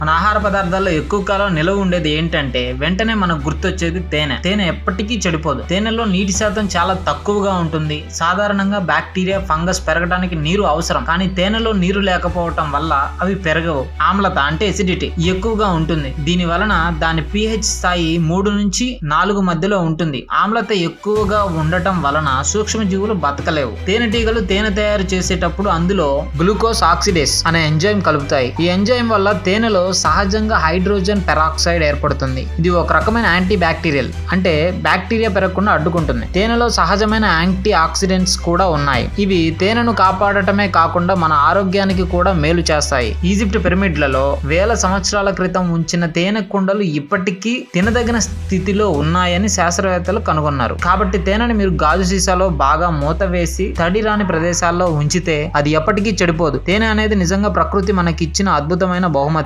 మన ఆహార పదార్థాల్లో ఎక్కువ కాలం నిలవ ఉండేది ఏంటంటే వెంటనే మనకు గుర్తొచ్చేది తేనె. తేనె ఎప్పటికీ చెడిపోదు. తేనెలో నీటి శాతం చాలా తక్కువగా ఉంటుంది. సాధారణంగా బ్యాక్టీరియా ఫంగస్ పెరగడానికి నీరు అవసరం. కానీ తేనెలో నీరు లేకపోవటం వల్ల అవి పెరగవు. ఆమ్లత అంటే ఎసిడిటీ ఎక్కువగా ఉంటుంది. దీని వలన దాని పిహెచ్ స్థాయి మూడు నుంచి నాలుగు మధ్యలో ఉంటుంది. ఆమ్లత ఎక్కువగా ఉండటం వలన సూక్ష్మజీవులు బతకలేవు. తేనెటీగలు తేనె తయారు చేసేటప్పుడు అందులో గ్లూకోజ్ ఆక్సిడేస్ అనే ఎంజైమ్ కలుపుతాయి. ఈ ఎంజైమ్ వల్ల తేనెలో సహజంగా హైడ్రోజన్ పెరాక్సైడ్ ఏర్పడుతుంది. ఇది ఒక రకమైన యాంటీ బ్యాక్టీరియల్ అంటే బ్యాక్టీరియా పెరగకుండా అడ్డుకుంటుంది. తేనెలో సహజమైన యాంటీ ఆక్సిడెంట్స్ కూడా ఉన్నాయి. ఇవి తేనెను కాపాడటమే కాకుండా మన ఆరోగ్యానికి కూడా మేలు చేస్తాయి. ఈజిప్ట్ పిరమిడ్లలో వేల సంవత్సరాల క్రితం ఉంచిన తేనె కుండలు ఇప్పటికీ తినదగిన స్థితిలో ఉన్నాయని శాస్త్రవేత్తలు కనుగొన్నారు. కాబట్టి తేనెని మీరు గాజు సీసాలో బాగా మూత వేసి తడి రాని ప్రదేశాల్లో ఉంచితే అది ఎప్పటికీ చెడిపోదు. తేనె అనేది నిజంగా ప్రకృతి మనకిచ్చిన అద్భుతమైన బహుమతి.